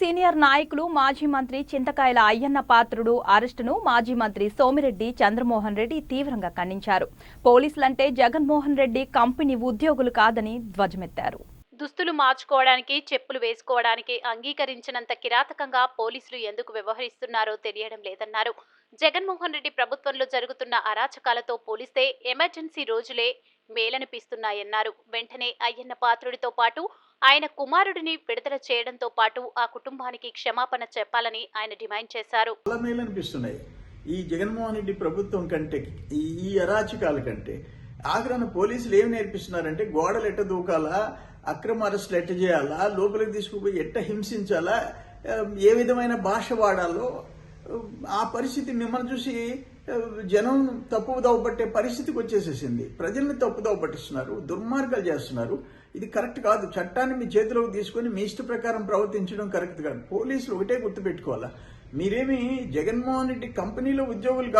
Senior నాయకులు మాజీ మంత్రి చింతకాయల అయ్యన్న పాత్రుడు అరెస్టును మాజీ మంత్రి సోమిరెడ్డి చంద్రమోహన్ రెడ్డి తీవ్రంగా ఖండించారు. పోలీసులంటే జగన్మోహన్ రెడ్డి కంపెనీ ఉద్యోగులు కాదని ధ్వజమెత్తారు. దుస్తులు మార్చుకోవడానికి చెప్పులు వేసుకోవడానికి అంగీకరించినంత కిరాతకంగా పోలీసులు ఎందుకు వ్యవహరిస్తున్నారో తెలియడం లేదన్నారు. జగన్మోహన్ రెడ్డి ప్రభుత్వంలో జరుగుతున్న అరాచకాలతో పోలిస్తే ఎమర్జెన్సీ రోజులే మేలనిపిస్తున్నాయన్నారు. వెంటనే అయ్యన్న పాత్రుడితో పాటు ఆయన కుమారుడిని విడుదల చేయడంతో పాటు ఆ కుటుంబానికి క్షమాపణ చెప్పాలని ఆయన డిమాండ్ చేశారు. మేలనిపిస్తున్నాయి. ఈ జగన్మోహన్ రెడ్డి ప్రభుత్వం కంటే ఈ అరాచకాల కంటే ఆగ్రహణ పోలీసులు ఏం నేర్పిస్తున్నారంటే గోడలు ఎట్ట దూకాలా అక్రమ అరెస్టులు ఎట్ట చేయాలా లోపలికి తీసుకుపోయి ఎట్ట హింసించాలా ఏ విధమైన భాష వాడాలో ఆ పరిస్థితి మిమ్మల్ని చూసి జనం తప్పుదవ పట్టే పరిస్థితికి వచ్చేసేసింది. ప్రజల్ని తప్పుదవ పట్టిస్తున్నారు దుర్మార్గాలు చేస్తున్నారు. ఇది కరెక్ట్ కాదు. చట్టాన్ని మీ చేతిలోకి తీసుకొని మీ ఇష్ట ప్రకారం ప్రవర్తించడం కరెక్ట్ కాదు. పోలీసులు ఒకటే గుర్తుపెట్టుకోవాలా మీరేమి జగన్మోహన్ రెడ్డి కంపెనీలో ఉద్యోగులు